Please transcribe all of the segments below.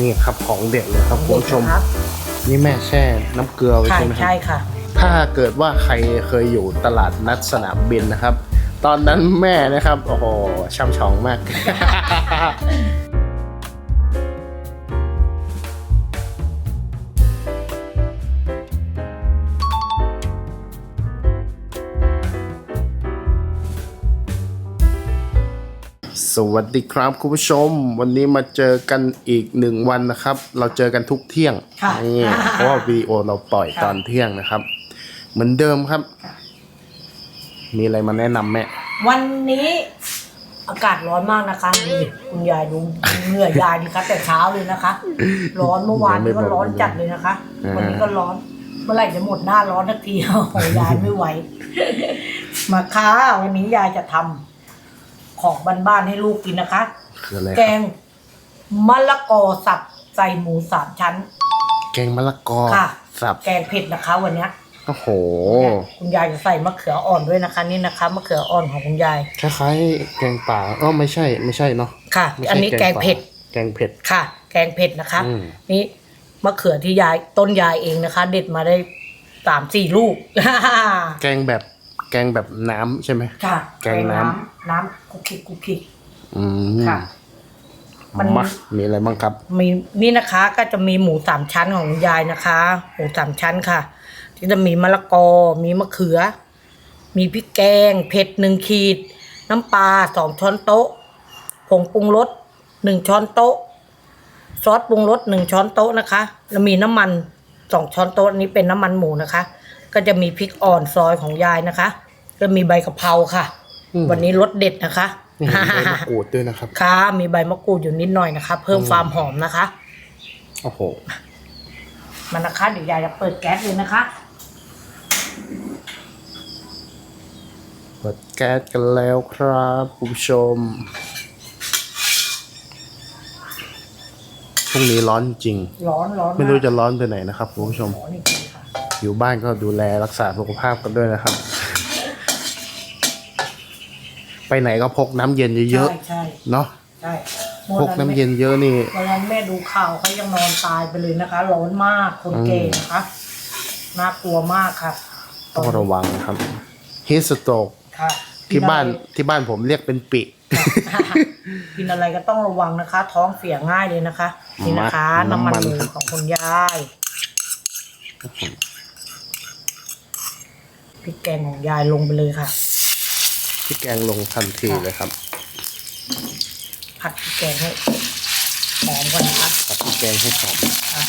นี่ครับของเด็ดเลยครับคุณผู้ชม ครับนี่แม่แช่น้ำเกลือไว้ใช่ใช่ไหมครัใช่บ ค่ะ ถ้าเกิดว่าใครเคยอยู่ตลาดนัดสนามบินนะครับ ตอนนั้นแม่นะครับ โอ้โหช่ำชองมาก วัสดีครับคุณผู้ชม วันนี้มาเจอกันอีกหนึ่งวันนะครับ เราเจอกันทุกเที่ยงค่ะนี่เพราะว่าวิดีโอเราปล่อยค่ะ ตอนเที่ยงนะครับ เหมือนเดิมครับ มีอะไรมาแนะนำแม่วันนี้อากาศร้อนมากนะคะนี่คุณยายดูเหนื่อยยายดีคะแต่เช้าเลยนะคะ ร้อนเมื่อวานนี้ก็ร้อนจัดเลยนะคะอ่าวันนี้ก็ร้อนเมื่อไหร่จะหมดหน้าร้อนสักทีโอ้โหยายไม่ไหว มาค่ะวันนี้ยายจะทำ ของบ้านๆให้ลูกกินนะคะ คืออะไรคแกรับงมะละกอสับใส่หมูสามชั้น แกงมะละกอค่ะ สับแกงเผ็ดนะคะ วันเนี้ยโอ้โหคุณยายจะใส่มะเขืออ่อนด้วยนะคะ นี่นะคะมะเขืออ่อนของคุณยายคล้ายๆแกงป่าอ๋อไม่ใช่ไม่ใช่เนาะค่ะ ไม่ใช่อันนี้แกงป่าเผ็ดแกงเผ็ด ค่ะ แกงเผ็ดนะคะ อืม นี่มะเขือที่ยายต้นยายเองนะคะ เด็ดมาได้สามสี่ลูก แกงแบบ แกงแบบน้ำใช่ไหม ค่ะแกงน้ำ น้ำคุกคิกคุกคิก อืมค่ะมัน มามีอะไรบ้างครับ มีนี่นะคะก็จะมีหมูสามชั้นของคุณยายนะคะ หมูสามชั้นค่ะที่จะมีมะละกอ มีมะเขือ มีพริกแกง เผ็ดหนึ่งขีด น้ำปลาสองช้อนโต๊ะ ผงปรุงรสหนึ่งช้อนโต๊ะ ซอสปรุงรสหนึ่งช้อนโต๊ะนะคะ แล้วมีน้ำมันสองช้อนโต๊ะอันนี้เป็นน้ำมันหมูนะคะ ก็จะมีพริกอ่อนซอยของยายนะคะ ก็มีใบกะเพราค่ะ อืม วันนี้รสเด็ดนะคะนี่มีใบมะกรูดด้วยนะครับ ค่ะมีใบมะกรูดอยู่นิดหน่อยนะคะ เพิ่มความหอมนะคะ โอ้โห มันนะคะเดี๋ยวยายจะเปิดแก๊สเลยนะคะ เปิดแก๊สกันแล้วครับคุณผู้ชมช่วงนี้ร้อนจริง ร้อนร้อนไม่รู้จะร้อนไปไหนนะครับคุณผู้ชม ร้อนจริงๆค่ะ อยู่บ้านก็ดูแลรักษาสุขภาพกันด้วยนะครับ ไปไหนก็พกน้ำเย็นเยอะใช่ใช่ๆเนาะใช่พกน้ำเย็นเยอะนี่ วันนั้นแม่ดูข่าวเขายังนอนตายไปเลยนะคะ ร้อนมากคนเก่นะคะน่ากลัวมากค่ะต้องระวังนะครับฮิสโตกค่ะที่บ้านที่บ้านผมเรียกเป็นปิ กินอะไรก็ต้องระวังนะคะ ท้องเสียง่ายเลยนะคะนี่นะคะ น้ำน้ำมัมันนหมูของคุณยายพ ริกแกงของยายลงไปเลยค่ะที่แกงลงทันทีเลยครับผัดพริกแกงให้หอมก่อนนะคะผัดที่แกงให้หอมค่ะ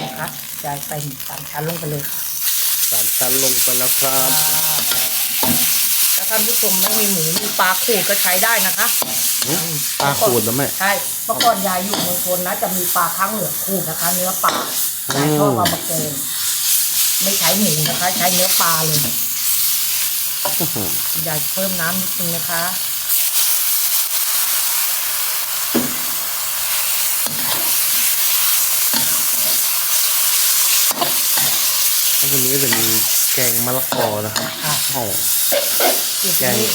นะคะยายใส่หมูสามชั้นลงไปเลยค่ะสามชั้นลงไปแล้วครับ ถ้าท่านผู้ชมไม่มีหมูมีปลาขูดก็ใช้ได้นะคะปลาขูดนะแม่ใช่เมื่อก่อนยายอยู่เมืองชนนะจะมีปลาข้างเหลืองขูดนะคะ เนื้อปลายายชอบเอามาแกงไม่ใช้หมูนะคะ ใช้เนื้อปลาเลยอื้อหือยายเพิ่มน้ำนิดนึงนะคะแล้ววันนี้เป็นแกงมะละกอนะครับค่ะโอ้โห จุดแกงนี้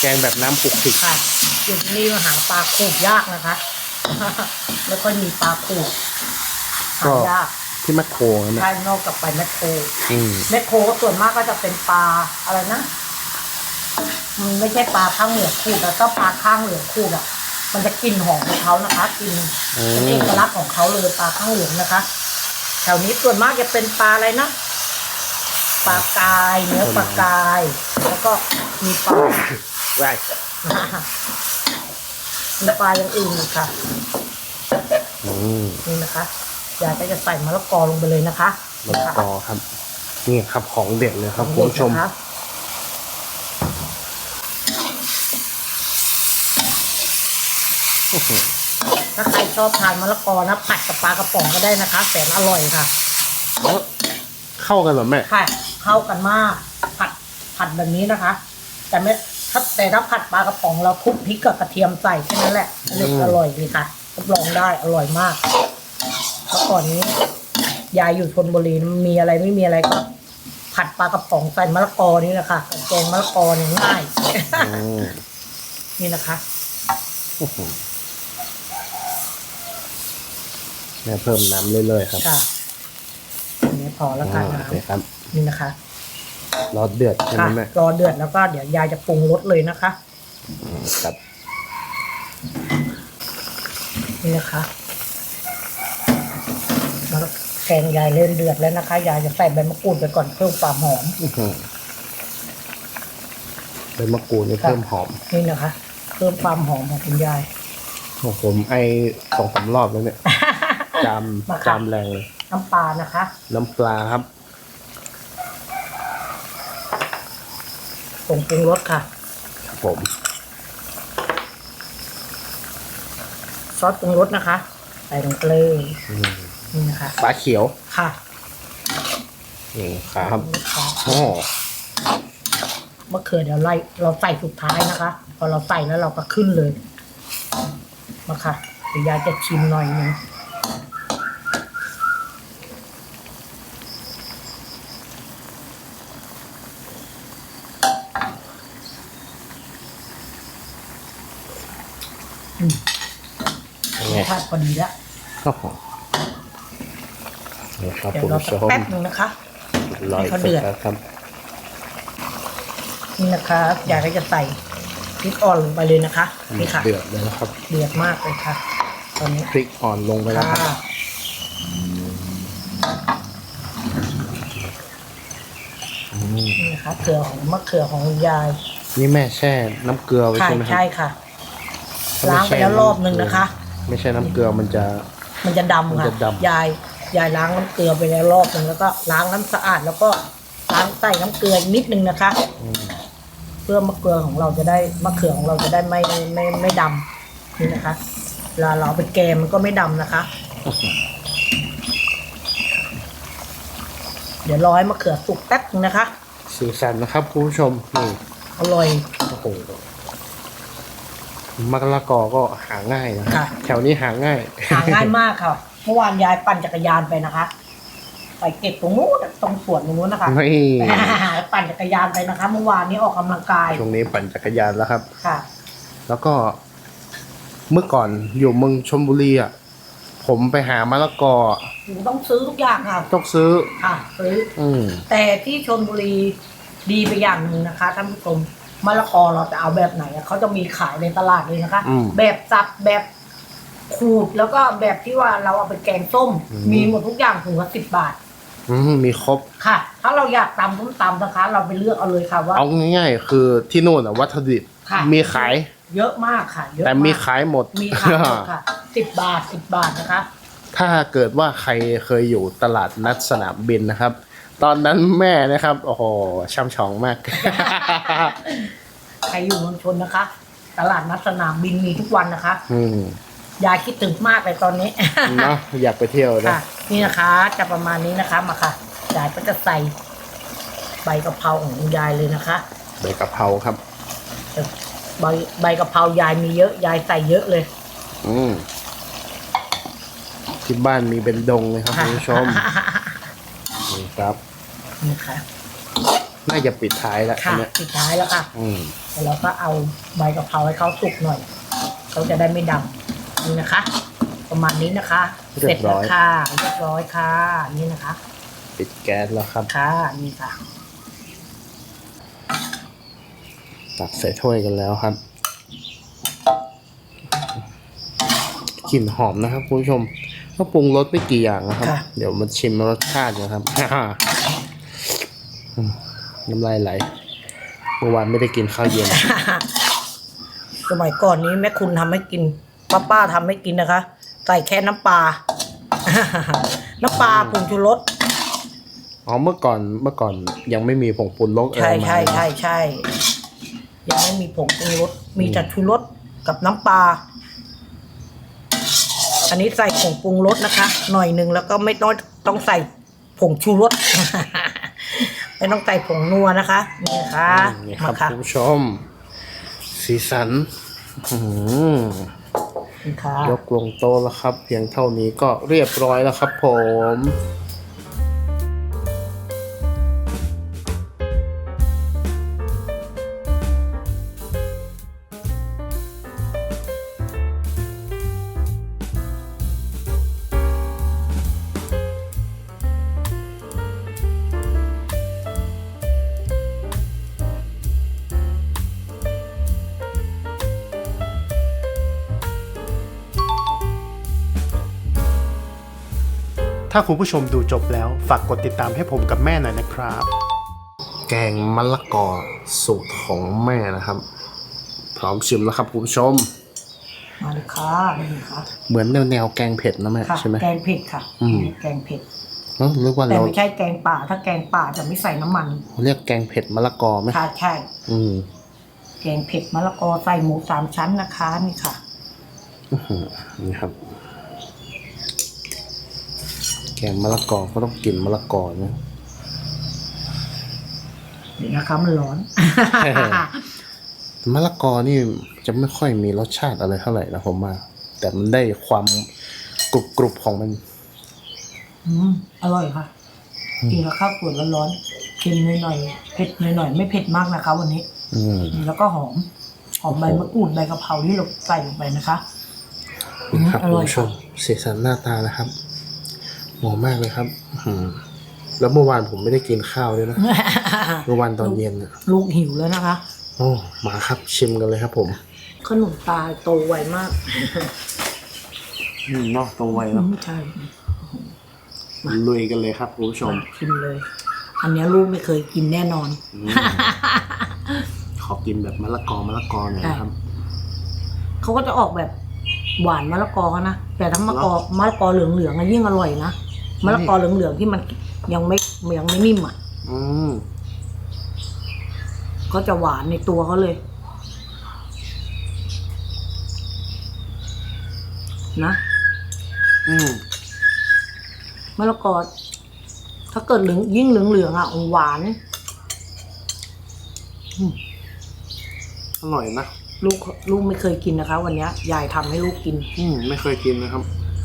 แกงแบบน้ำปุกผิกค่ะ จุดนี้มาหาปลาขูดยากนะคะไม่ค่อยมีปลาขูดหายากที่แมคโครนะแม่ใช่นอกจากไปแมคโครอืมแมคโครก็ส่วนมากก็จะเป็นปลาอะไรนะมันไม่ใช่ปลาข้างเหลืองขูดแต่ถ้าปลาข้างเหลืองขูดอะ มันจะกลิ่นหอมของเขานะคะกลิ่นเป็นเอกลักษณ์ของเขาเลยปลาข้างเหลืองนะคะ แถวนี้ส่วนมากจะเป็นปลาอะไรนะ ปลากายเนื้อปลากาย แล้วก็มีปลาไว้มีปลาอย่างอื่นอีกค่ะ อืมนี่นะคะยายก็จะใส่มะละกอลงไปเลยนะคะมะละกอครับ นี่ครับของเด็ดเลยครับคุณผู้ชม นะคะอื้อหือถ้าใครชอบทานมะละกอนะผัดกับปลากระป๋องก็ได้นะคะแสนอร่อยค่ะแล้วเข้ากันเหรอแม่ ค่ะ เข้ากันมาก ผัดผัดแบบนี้นะคะ แต่ไม่ถ้าแต่ถ้าผัดปลากระป๋องเราทุบพริกกับกระเทียมใส่แค่นั้นแหละอันนี้อร่อยดีค่ะรับรองได้อร่อยมากเมื่อก่อนนี้ยายอยู่ชนบุรีมีอะไรไม่มีอะไรก็ ผัดปลากระป๋องใส่มะละกอนี่แหละค่ะกับแกงมะละกอเนี่ยง่ายอืมนี่นะคะอื้อหือแม่เพิ่มน้ำเรื่อยๆครับค่ะอันนี้พอแล้วค่ะอ่าโอเคน้ำครับ นี่นะคะรอเดือดใช่ไหมค่ะแม่รอเดือดแล้วก็เดี๋ยวยายจะปรุงรสเลยนะคะ อืมครับนี่นะคะแล้วก็แกงยายเริ่มเดือดแล้วนะคะ ยายจะใส่ใบมะกรูดไปก่อนเพิ่มความหอม อื้อหือใบมะกรูดนี่เพิ่มหอมนี่นะคะ เพิ่มความหอมของคุณยาย โอ้โหผมไอสองสามรอบแล้วเนี่ย จามมาค่ะ จามแรงเลยน้ำปลานะคะ น้ำปลาครับ ผงปรุงรสค่ะ ครับผมซอสปรุงรสนะคะ ใส่ลงไปเลยอืมนี่นะคะปลาเขียวค่ะนี่ครับปรุงรสค่ะโอ้มะเขือเดี๋ยวไล่เราใส่สุดท้ายนะคะ พอเราใส่แล้วเราก็ขึ้นเลยมาค่ะเดี๋ยวยายจะชิมหน่อยหนึงอืม ยังไง รสชาติพอดีแล้วโอ้โหนี่ครับเดี๋ยคุวณเราผู้ชสักมแป๊บหนึ่งนะคะลอยให้เขาเดือดแล้วครับนี่นะคะยายก็จะใส่พริกอ่อนลงไปเลยนะคะนี่ค่ะเดือดเลยนะครับ เดือดมากเลยค่ะ ตอนนี้พริกอ่อนลงไปแล้วค่ะครับอืมนี่นะคะเกลือของมะเขือของคุณยายนี่แม่แช่น้ำเกลือไว้ค่ะใช่ไหมครัใช่บค่ะถ้ม่ล้างไปช่แล้วรอบนึงนะคะ ไม่ใช่น้ำเกลือมันจะ มันจะดำมันค่ะจะดำ ยายยายล้างน้ำเกลือไปแล้วรอบนึงแล้วก็ล้างน้ำสะอาดแล้วก็ล้างใส่น้ำเกลืออีกนิดนึงนะคะ อืมเพื่อมะเกลือของเราจะได้มะเขือของเราจะได้ไม่ไม่ไม่ดำนี่นะคะเวลาเราเอาไปแกงมันก็ไม่ดำนะคะ เดี๋ยวรอให้มะเขือสุกแป๊บนึงนะคะ สีสันนะครับคุณผู้ชมนี่อร่อยโอ้โห มะละกอก็หาง่ายนะค่ะ แถวนี้หาง่าย หาง่ายมากค่ะ เมื่อวานยายปั่นจักรยานไปนะคะ ไปเก็บตรงนู้นตรงสวนตรงนู้นนะคะไม่ปั่นจักรยานไปนะคะ เมื่อวานนี้ออกกำลังกายช่วงนี้ปั่นจักรยานแล้วครับ ค่ะ แล้วก็เมื่อก่อนอยู่เมืองชลบุรีอะผมไปหามะละกอหนูต้องซื้อทุกอย่างค่ะ ต้องซื้อ ค่ะซื้อ อืมแต่ที่ชนบุรีดีไปอย่างหนึ่งนะคะท่านผู้ชม มะละกอเราจะเอาแบบไหนอะเขาจะมีขายในตลาดเลยนะคะ อืม แบบสับแบบขูดแล้วก็แบบที่ว่าเราเอาไปแกงส้มอืมมีหมดทุกอย่างถุงละสิบบาท อืมมีครบ ค่ะ ถ้าเราอยากตำต้มตำนะคะ เราไปเลือกเอาเลยค่ะว่า เอาง่ายๆ คือที่นู่นอะวัตถุดิบค่ะ มีขาย เยอะมากค่ะ เยอะแต่มีากขายหมด มีขายหมดค่ะ สิบบาทสิบบาทนะคะ ถ้าเกิดว่าใครเคยอยู่ตลาดนัดสนามบินนะครับ ตอนนั้นแม่นะครับ โอ้โหช่ำชองมาก ใครอยู่เมืองชนนะคะ ตลาดนัดสนามบินมีทุกวันนะคะอืมยายคิดถึงมากเลยตอนนี้เนาะอยากไปเที่ยวนะค่ะ นี่นะคะจะประมาณนี้นะคะมาค่ะยายก็จะใส่ใบกะเพราของคุณยายเลยนะคะ ใบกะเพราครับ ใบใบกะเพรายายมีเยอะยายใส่เยอะเลย อืมที่บ้านมีเป็นดงเลยครับค่ะคุณผู้ชม นี่ครับ นี่ค่ะน่าจะปิดท้ายแล้วอัค่ะนเนี้ยสุดท้ายแล้วค่ะอืมแล้วเราก็เอาใบกะเพราให้เขาสุกหน่อยเขาจะได้ไม่ดำนี่นะคะ ประมาณนี้นะคะ เสร็จแล้วค่ะเรียบร้อยค่ะ นี่นะคะ ปิดแก๊สแล้วครับ ค่ะนี่ค่ะ ตักใส่ถ้วยกันแล้วครับกลิ่นหอมนะครับคุณผู้ชม ก็ปรุงรสไม่กี่อย่างนะครับ ค่ะ เดี๋ยวมาชิมรสชาตินะครับอืมน้ำลายไหลเมื่อวานไม่ได้กินข้าวเย็น สมัยก่อนนี้แม่คุณทำให้กิน ป้าป้าทำให้กินนะคะ ใส่แค่น้ำปลา น้ำปลาผงชูรส อ๋อเมื่อก่อนเมื่อก่อนยังไม่มีผงปรุงรสอะไรใช่มาใช่ใช่ใช่ยังไม่มีผงปรุงรสมีแต่ชูรสกับน้ำปลา อันนี้ใส่ผงปรุงรสนะคะ หน่อยหนึ่งแล้วก็ไม่ต้องต้องใส่ผงชูรส ไม่ต้องใส่ผงนัวนะคะ นี่นะคะอืมนี่ครัมาบค่ะคุณผู้ชม สีสันอื้อหือนี่ค่ะยกลงโต๊ะแล้วครับ เพียงเท่านี้ก็เรียบร้อยแล้วครับผมาคุณผู้ชมดูจบแล้ว ฝากกดติดตามให้ผมกับแม่หน่อยนะครับ แกงมะละกอสูตรของแม่นะครับ พร้อมชิมแล้วครับคุณผู้ชม มาเลยค่ะนี่ค่ะเหมือนแนวแนวๆแกงเผ็ดนะแม่ค่ะใช่ไหม แกงเผ็ดค่ะอืม แกงเผ็ดเอ้านึกว่าแต่เราไม่ใช่แกงป่า ถ้าแกงป่าจะไม่ใส่น้ำมันเรียกแกงเผ็ดมะละกอไหมค่ะใช่อืมแกงเผ็ดมะละกอใส่หมูสามชั้นนะคะนี่ค่ะ อื้อหือนี่ครับ แกงมะละกอก็ต้องกินมะละกอนะนี่นะคะมันร้อน มะละกอนี่จะไม่ค่อยมีรสชาติอะไรเท่าไหร่นะผมว่าแต่มันได้ความกรุบกรุบๆของมัน อืมอร่อยค่ะกินกับข้าวสวยร้อนๆเค็มหน่อยๆเผ็ดหน่อยๆไม่เผ็ดมากนะคะ วันนี้ อืมแล้วก็หอม หอมใบมะกรูดใบกะเพราที่เราใส่ลงไปนะคะนี่ครับอคุณร่อยผู้ชมสีสันหน้าตานะครับ หอมมากเลยครับอื้อหือแล้วเมื่อวานผมไม่ได้กินข้าวด้วยนะ เมื่อวานตอนเย็นน่ะลูกหิวแล้วนะคะ โอ้มาครับชิมกันเลยครับ ผม ขนมตาลโตไวมากอืมเนาะตรงไวเนาะใช่ลุยกันเลยครับคุณผู้ชมชิมเลย อันเนี้ยลูกไม่เคยกินแน่นอน อืม ขอกินแบบมะละกอมะละกอหน่อยนะครับ เขาก็จะออกแบบหวานมะละกอนะ แต่ถ้ามะละกอมะละกอเหลืองๆอะยิ่งอร่อยนะ มะละกอเหลืองๆที่มันยังไม่ยังไม่นิ่มอะอืมก็จะหวานในตัวเขาเลย นะอืมมะละกอถ้าเกิดเหลืองยิ่งเหลืองๆอะหวานอร่อยนะลูกลูกไม่เคยกินนะคะ วันเนี้ยยายทำให้ลูกกิน อืมไม่เคยกินนะครับ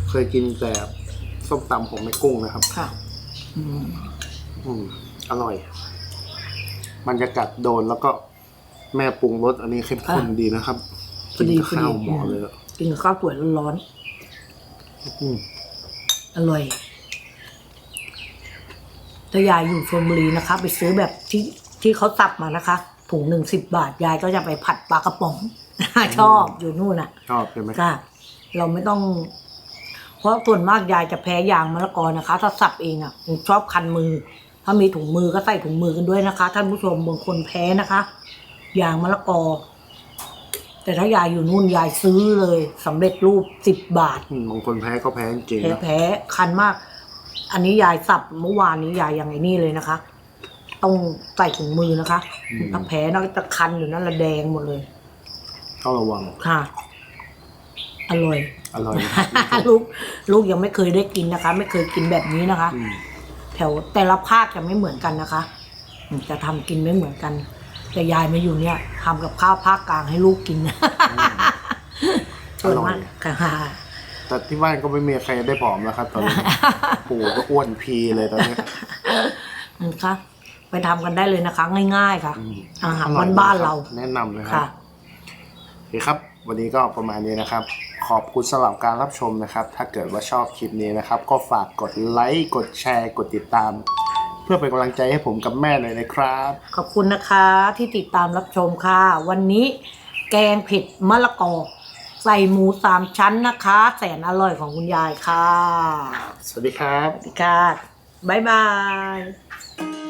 เคยกินแต่ ส้มตำของแม่กุ้งนะครับค่ะ อืมอืมอร่อยบรรยากาศโดนแล้วก็แม่ปรุงรสอันนี้เข้มข้นดีนะครับพอดีกินกับข้าวพอดีหมอเลยอะกินกับข้าวสวยร้อนอืมๆอร่อยถ้ายายอยู่ชลบุรีนะคะ ไปซื้อแบบที่ที่เขาสับมานะคะถุงหนึ่งสิบบาทยายก็จะไปผัดปลากระป๋อง ชอบอยู่นู่นน่ะชอบใช่ไหมก็เราไม่ต้อง เพราะส่วนมากยายจะแพ้ยางมะละกอนะคะ ถ้าสับเองอะชอบคันมือ ถ้ามีถุงมือก็ใส่ถุงมือกันด้วยนะคะ ท่านผู้ชมบางคนแพ้นะคะ ยางมะละกอ แต่ถ้ายายอยู่นู่นยายซื้อเลยสำเร็จรูปสิบบาทอืมบางคนแพ้ก็แพ้จริงๆแพ้นะแพ้คันมาก อันนี้ยายสับเมื่อวานนี้ยายยังไงนี่เลยนะคะ ต้องใส่ถุงมือนะคะถ้าแพ้น่าจะคันอยู่นั่นละแดงหมดเลยต้องระวังค่ะ อร่อย อร่อยนะครับลูกลูกยังไม่เคยได้กินนะคะ ไม่เคยกินแบบนี้นะคะ อืม แถวแต่ละภาคจะไม่เหมือนกันนะคะอืมจะทำกินไม่เหมือนกัน แต่ยายมาอยู่เนี่ยทำกับข้าวภาคกลางให้ลูกกินส่วนมากค่ะ แต่ที่บ้านก็ไม่มีใครได้ผอมแล้วครับ ตอนนี้ ปู่ก็อ้วนพีเลยตอนนี้นะคะ ไปทำกันได้เลยนะคะ ง่าย ๆ ค่ะ อืมอาหารออยบ้านๆเรา แนะนำเลยครัค่ะ บโอเคครับ วันนี้ก็ประมาณนี้นะครับ ขอบคุณสำหรับการรับชมนะครับ ถ้าเกิดว่าชอบคลิปนี้นะครับ ก็ฝากกดไลค์กดแชร์ กดติดตาม เพื่อเป็นกำลังใจให้ผมกับแม่หน่อยนะครับ ขอบคุณนะคะที่ติดตามรับชมค่ะ วันนี้แกงเผ็ดมะละกอใส่หมูสามชั้นนะคะ แสนอร่อยของคุณยายค่ะ สวัสดีครับ สวัสดีค่ะบ๊ายบาย